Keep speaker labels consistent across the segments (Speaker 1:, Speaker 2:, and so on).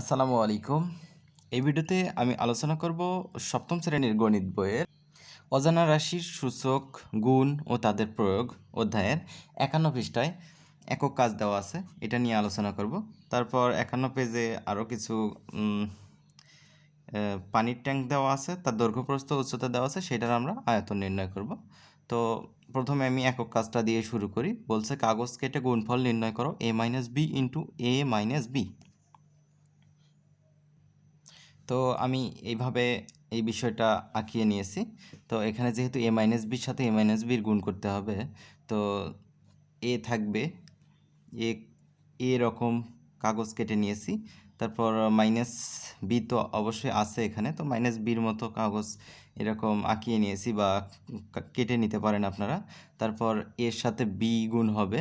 Speaker 1: আসসালামু আলাইকুম। এই ভিডিওতে আমি আলোচনা করব সপ্তম শ্রেণির গণিত বইয়ের। অজানা রাশির সূচক, গুণ ও তাদের প্রয়োগ অধ্যায়ের একান্ন পৃষ্ঠায় একক কাজ দেওয়া আছে, এটা নিয়ে আলোচনা করব। তারপর একান্ন পেজে আরও কিছু পানির ট্যাঙ্ক দেওয়া আছে, তার দৈর্ঘ্য প্রস্থ উচ্চতা দেওয়া আছে, সেটার আমরা আয়তন নির্ণয় করব। তো প্রথমে আমি একক কাজটা দিয়ে শুরু করি। বলছে কাগজ কেটে গুণফল নির্ণয় করো a minus b into a minus b তো আমি এইভাবে এই বিষয়টা আঁকিয়ে নিয়েছি। তো এখানে যেহেতু এ মাইনাস বির সাথে এ মাইনাস বির গুণ করতে হবে, তো এ থাকবে এ এরকম কাগজ কেটে নিয়েছি। তারপর মাইনাস বি তো অবশ্যই আছে এখানে, তো মাইনাস বির মতো কাগজ এরকম আঁকিয়ে নিয়েছি বা কেটে নিতে পারেন আপনারা। তারপর এর সাথে বি গুণ হবে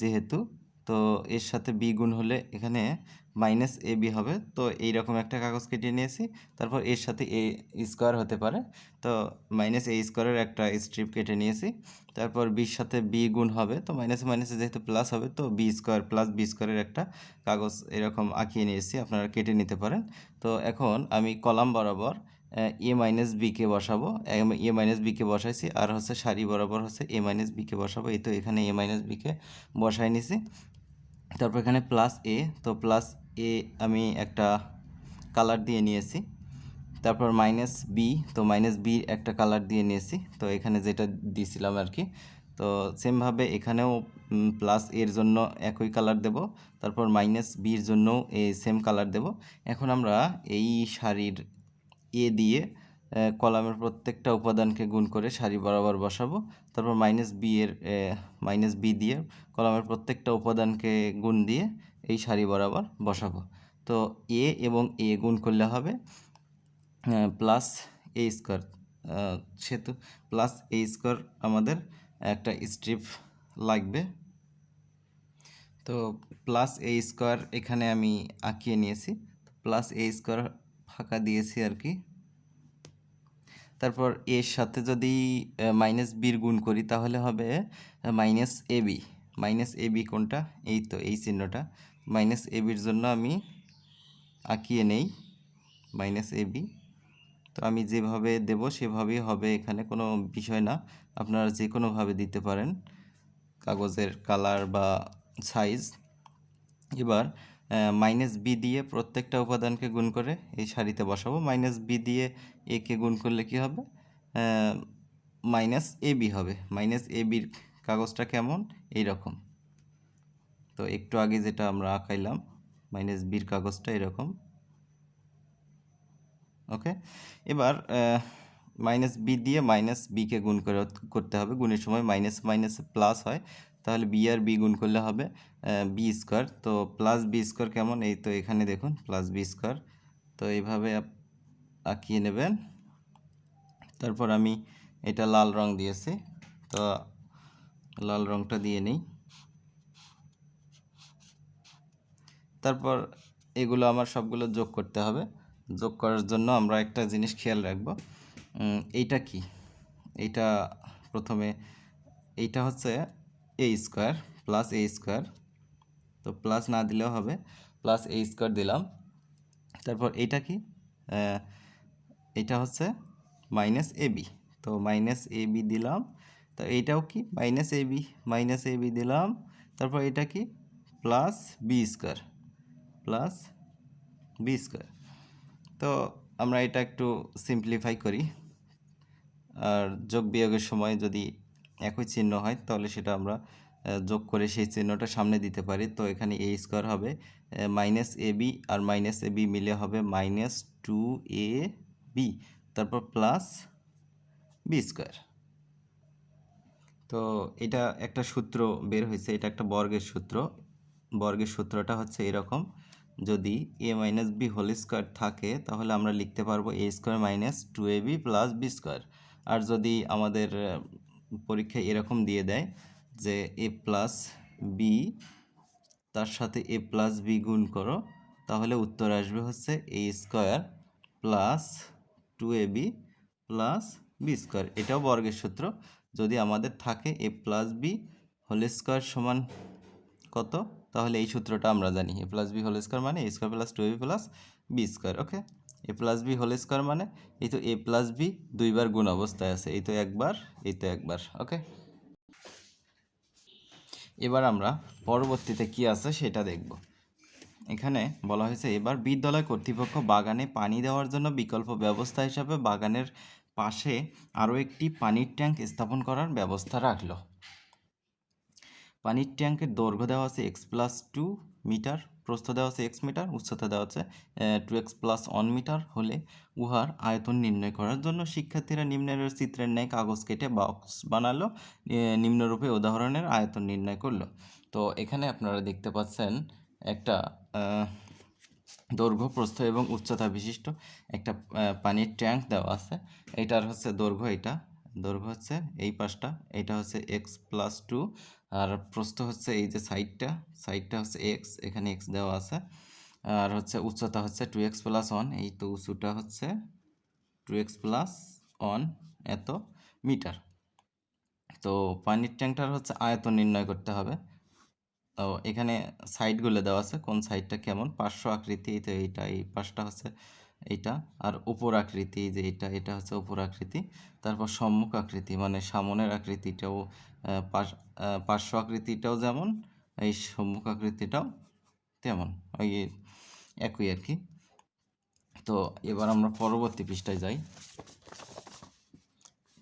Speaker 1: যেহেতু। তো এর সাথে বি গুণ হলে এখানে মাইনাস এ বি হবে। তো এইরকম একটা কাগজ কেটে নিয়েছি। তারপর এর সাথে এ স্কোয়ার হতে পারে। তো মাইনাস এ স্কোয়ারের একটা স্ট্রিপ কেটে নিয়েছি। তারপর বির সাথে বি গুণ হবে। তো মাইনাসে মাইনাসে যেহেতু প্লাস হবে, তো বি স্কোয়ার প্লাস বি স্কোয়ারের একটা কাগজ এরকম আঁকিয়ে নিয়েছি। আপনারা কেটে নিতে পারেন। তো এখন আমি কলাম বরাবর, এ মাইনাস বিকে বসাবো। এ মাইনাস বিকে বসাইছি। আর হচ্ছে সারি বরাবর হচ্ছে এ মাইনাস বিকে বসাবো। এই তো এখানে এ মাইনাস বিকে বসাই নিছি। তারপর এখানে প্লাস এ তো প্লাস এ আমি একটা কালার দিয়ে নিয়েছি। তারপর মাইনাস বি তো মাইনাস বি একটা কালার দিয়ে নিয়েছি। তো এখানে যেটা দিয়েছিলাম আর কি তো সেমভাবে এখানেও প্লাস এর জন্য একই কালার দেব। তারপর মাইনাস বির জন্যও এই সেম কালার দেব। এখন আমরা এই শাড়ির এ দিয়ে কলামের প্রত্যেকটা উপাদানকে গুণ করে সারি বরাবর বসাবো। তারপর মাইনাস বি এর মাইনাস বি দিয়ে কলামের প্রত্যেকটা উপাদানকে গুণ দিয়ে এই সারি বরাবর বসাবো। তো এ এবং এ গুণ করলে হবে প্লাস এ স্কোয়ার সেহেতু প্লাস এ স্কোয়ার আমাদের একটা স্ট্রিপ লাগবে। তো প্লাস এ স্কোয়ার এখানে আমি আঁকিয়ে নিয়েছি প্লাস এ স্কোয়ার ফাঁকা দিয়েছি আর কি। তারপর এর সাথে যদি মাইনাস বির গুণ করি, তাহলে হবে minus a b minus a b কোনটা? এই তো, এই চিহ্নটা। মাইনাস এ বির জন্য আমি আঁকিয়ে নেই মাইনাস এ বি তো আমি যেভাবে দেব, সেভাবেই হবে, এখানে কোনো বিষয় না। আপনারা যে কোনোভাবে দিতে পারেন, কাগজের কালার বা সাইজ এবার মাইনাস বি দিয়ে প্রত্যেকটা উপাদানকে গুণ করে এই সারিতে বসাবো। মাইনাস বি দিয়ে এ কে গুণ করলে কি হবে? মাইনাস এ বি হবে। মাইনাস এ বির কাগজটা কেমন? এই রকম তো একটু আগে যেটা আমরা আঁকাইলাম মাইনাস বির কাগজটা এরকম। ওকে এবার মাইনাস বি দিয়ে মাইনাস বিকে গুণ করে করতে হবে। গুণের সময় মাইনাস মাইনাস প্লাস হয়। তাহলে বি আর বি গুণ করলে হবে বি স্কোয়ার তো প্লাস বি স্কোয়ার কেমন? এই তো এখানে দেখুন প্লাস বি স্কোয়ার তো এইভাবে আঁকিয়ে নেবেন। তারপর আমি এটা লাল রং দিয়েছি, তো লাল রংটা দিয়ে নিই। তারপর এগুলো আমার সবগুলো যোগ করতে হবে। যোগ করার জন্য আমরা একটা জিনিস খেয়াল রাখব এইটা কি? এইটা প্রথমে, এইটা হচ্ছে a square plus a square তো প্লাস না দিলেও হবে প্লাস এ স্কোয়ার দিলাম। তারপর এইটা কি? এইটা হচ্ছে মাইনাস এ বি তো মাইনাস এ বি দিলাম। তো এইটাও কি? Minus a b minus a b দিলাম। তারপর এটা কি? Plus b square plus b square তো আমরা এটা একটু সিম্পলিফাই করি। আর যোগ বিয়োগের সময় যদি একই চিহ্ন হয়, তাহলে সেটা আমরা যোগ করে সেই চিহ্নটা সামনে দিতে পারি। তো এখানে এ স্কোয়ার হবে মাইনাস এ বি আর মাইনাস এ বি মিলে হবে মাইনাস টু এ বি তারপর প্লাস বি স্কোয়ার তো এটা একটা সূত্র বের হয়েছে, এটা একটা বর্গের সূত্র। বর্গের সূত্রটা হচ্ছে এরকম, যদি a minus b whole square থাকে, তাহলে আমরা লিখতে পারব a square minus two a b plus b square আর যদি আমাদের পরীক্ষায় এরকম দিয়ে দেয় যে এ প্লাস বি, তার সাথে এ প্লাস বি গুণ করো, তাহলে উত্তর আসবে হচ্ছে a square plus two a b plus b square. এটাও বর্গের সূত্র। যদি আমাদের থাকে a plus b whole square সমান কত, তাহলে এই সূত্রটা আমরা জানি। A plus b whole square মানে a square plus two a b plus b square okay a plus b whole square মানে এই তো এ প্লাস বি দুইবার গুণ অবস্থায় আছে, এই তো একবার, এই তো একবার ওকে এবার আমরা পরবর্তীতে কি আছে সেটা দেখব। এখানে বলা হয়েছে, এবার বিদ্যালয় কর্তৃপক্ষ বাগানে পানি দেওয়ার জন্য বিকল্প ব্যবস্থা হিসাবে বাগানের পাশে আরও একটি পানির ট্যাঙ্ক স্থাপন করার ব্যবস্থা রাখল। পানির ট্যাঙ্কের দৈর্ঘ্য দেওয়া আছে এক্স প্লাস টু মিটার প্রস্থ দেওয়া আছে এক্স মিটার উচ্চতা দেওয়া আছে two x plus one metre হলে উহার আয়তন নির্ণয় করার জন্য শিক্ষার্থীরা নিম্নের চিত্রের ন্যায় কাগজ কেটে বক্স বানালো নিম্নরূপে উদাহরণের আয়তন নির্ণয় করল। তো এখানে আপনারা দেখতে পাচ্ছেন একটা দৈর্ঘ্য, প্রস্থ এবং উচ্চতা বিশিষ্ট একটা পানির ট্যাঙ্ক দেওয়া আছে। এইটার হচ্ছে দৈর্ঘ্য এটা। দৈর্ঘ্য হচ্ছে এই পাশটা, এটা হচ্ছে এক্স প্লাস টু আর প্রস্থ হচ্ছে এই যে সাইডটা সাইডটা হচ্ছে এক্স এখানে এক্স দেওয়া আছে, আর হচ্ছে উচ্চতা হচ্ছে টু এক্স প্লাস ওয়ান এই তো উঁচুটা হচ্ছে টু এক্স প্লাস ওয়ান এত মিটার। তো পানির ট্যাঙ্কটার হচ্ছে আয়তন নির্ণয় করতে হবে। তো এখানে সাইডগুলো দেওয়া আছে, কোন সাইডটা কেমন, পার্শ্ব আকৃতি, তো এইটা, এই পাশটা হচ্ছে এইটা আর উপর আকৃতি যে এটা এটা হচ্ছে উপর আকৃতি। তারপর সম্মুখ আকৃতি মানে সামনের আকৃতিটাও পার্শ্ব আকৃতিটাও যেমন, এই সম্মুখ আকৃতিটাও তেমন, ওই একই আর কি। তো এবার আমরা পরবর্তী পৃষ্ঠায় যাই।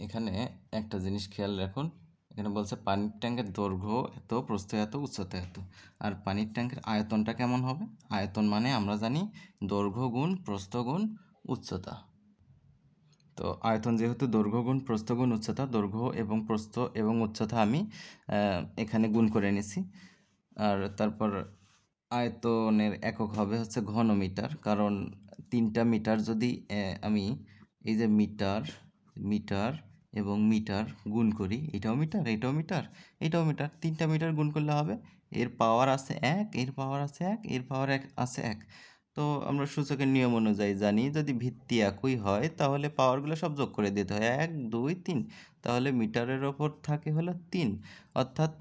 Speaker 1: এখানে একটা জিনিস খেয়াল রাখুন এখানে বলছে পানির ট্যাঙ্কের দৈর্ঘ্য এত, প্রস্থ এত, উচ্চতা এত। আর পানির ট্যাঙ্কের আয়তনটা কেমন হবে? আয়তন মানে আমরা জানি দৈর্ঘ্য গুণ, প্রস্থ গুণ, উচ্চতা। তো আয়তন যেহেতু দৈর্ঘ্য গুণ, প্রস্থ গুণ, উচ্চতা, দৈর্ঘ্য এবং প্রস্থ এবং উচ্চতা আমি এখানে গুণ করে নিছি আর তারপর আয়তনের একক হবে হচ্ছে ঘনমিটার, কারণ তিনটা মিটার যদি আমি, এই যে মিটার মিটার এবং মিটার গুণ করি। এটাও মিটার এটাও মিটার এটাও মিটার। তিনটা মিটার গুণ করলে হবে। এর পাওয়ার আছে এক, এর পাওয়ার আছে এক, এর পাওয়ার এক আছে এক। তো আমরা সূচকের নিয়ম অনুযায়ী জানি, যদি ভিত্তি একই হয়, তাহলে পাওয়ারগুলো সব যোগ করে দিতে হয়। এক, দুই, তিন। তাহলে মিটারের ওপর থাকে হলো তিন। অর্থাৎ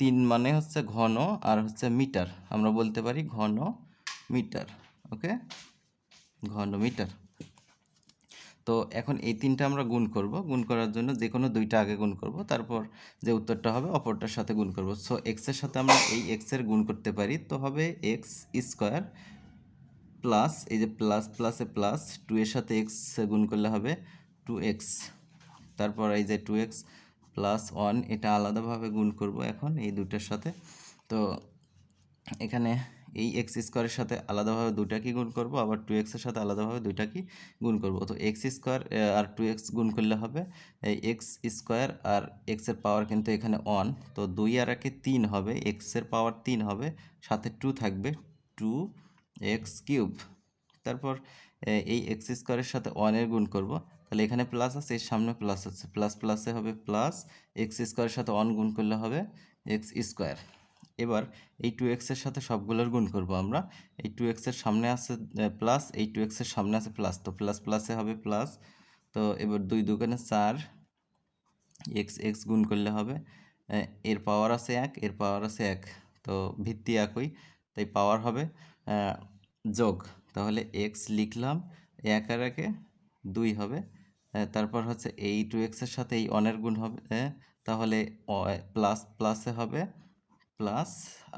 Speaker 1: তিন মানে হচ্ছে ঘন আর হচ্ছে মিটার। আমরা বলতে পারি ঘন মিটার, ওকে? ঘন মিটার। তো এখন এই তিনটা আমরা গুণ করব। গুণ করার জন্য যে কোনো দুইটা আগে গুণ করব, তারপর যে উত্তরটা হবে অপরটার সাথে গুণ করব। সো এক্সের সাথে আমরা এই এক্সের গুণ করতে পারি, তো হবে এক্স স্কোয়ার প্লাস এই যে প্লাস প্লাসে প্লাস টু এর সাথে এক্স গুণ করলে হবে টু এক্স তারপর এই যে টু এক্স প্লাস ওয়ান এটা আলাদাভাবে গুণ করব এখন এই দুটার সাথে। তো এখানে এই এক্স স্কোয়ারের সাথে আলাদাভাবে দুটা কি গুণ করব? আবার টু এক্সের সাথে আলাদাভাবে দুইটা কি গুণ করব? তো এক্স স্কোয়ার আর টু এক্স গুণ করলে হবে, এই এক্স স্কোয়ার আর এক্সের পাওয়ার কিন্তু এখানে ওয়ান তো দুই আর একে তিন হবে এক্সের পাওয়ার তিন হবে, সাথে টু থাকবে টু এক্স কিউব তারপর এই এক্স স্কোয়ারের সাথে ওয়ানের গুণ করব, তাহলে এখানে প্লাস আছে, এর সামনে প্লাস আছে প্লাস প্লাসে হবে প্লাস এক্স স্কোয়ারের সাথে ওয়ান গুণ করলে হবে এক্স স্কোয়ার এবার এই টু এক্সের সাথে সবগুলোর গুণ করব আমরা। এই টু এক্সের সামনে আছে প্লাস এই টু এক্সের সামনে আছে প্লাস তো প্লাস প্লাসে হবে প্লাস তো এবার দুই দোকানে চার এক্স এক্স গুণ করলে হবে এর পাওয়ার আছে এক, এর পাওয়ার আছে এক, তো ভিত্তি একই, তাই পাওয়ার হবে যোগ। তাহলে এক্স লিখলাম, এক আর একে দুই হবে তারপর হচ্ছে এই টু এক্সের সাথে এই অনের গুণ হবে তাহলে প্লাস প্লাসে হবে প্লাস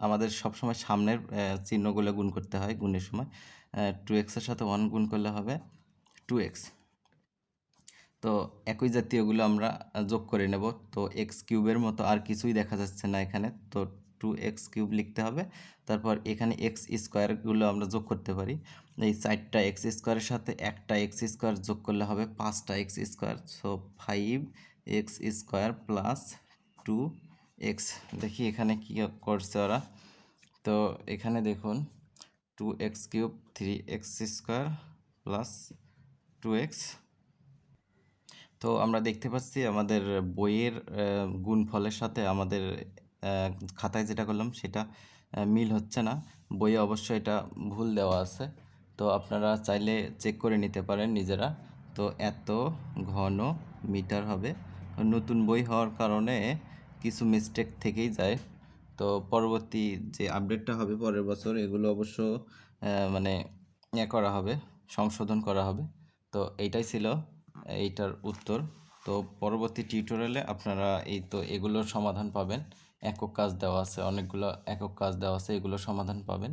Speaker 1: আমাদের সবসময় সামনের চিহ্নগুলো গুণ করতে হয় গুণের সময়। টু এক্সের সাথে ওয়ান গুণ করলে হবে টু এক্স তো একই জাতীয়গুলো আমরা যোগ করে নেব। তো এক্স কিউবের মতো আর কিছুই দেখা যাচ্ছে না এখানে। তো টু এক্স কিউব লিখতে হবে। তারপর এখানে এক্স স্কোয়ারগুলো আমরা যোগ করতে পারি। এই চারটা এক্স স্কোয়ারের সাথে একটা এক্স স্কোয়ার যোগ করলে হবে পাঁচটা x square so five x square plus two x দেখি এখানে কী করছে ওরা। তো এখানে দেখুন two x cube three x square plus two x তো আমরা দেখতে পাচ্ছি আমাদের বইয়ের গুণফলের সাথে আমাদের খাতায় যেটা করলাম সেটা মিল হচ্ছে না। বইয়ে অবশ্য এটা ভুল দেওয়া আছে। তো আপনারা চাইলে চেক করে নিতে পারেন নিজেরা। তো এত ঘন মিটার হবে। নতুন বই হওয়ার কারণে কিছু মিস্টেক থেকেই যায়। তো পরবর্তী যে আপডেটটা হবে পরের বছর, এগুলো অবশ্য মানে ইয়ে করা হবে, সংশোধন করা হবে। তো এইটাই ছিল, এইটার উত্তর। তো পরবর্তী টিউটোরিয়ালে আপনারা এই তো এগুলোর সমাধান পাবেন। একক কাজ দেওয়া আছে, অনেকগুলো একক কাজ দেওয়া আছে, এগুলোর সমাধান পাবেন।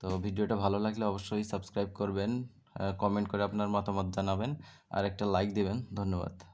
Speaker 1: তো ভিডিওটা ভালো লাগলে অবশ্যই সাবস্ক্রাইব করবেন কমেন্ট করে আপনার মতামত জানাবেন, আর একটা লাইক দিবেন। ধন্যবাদ।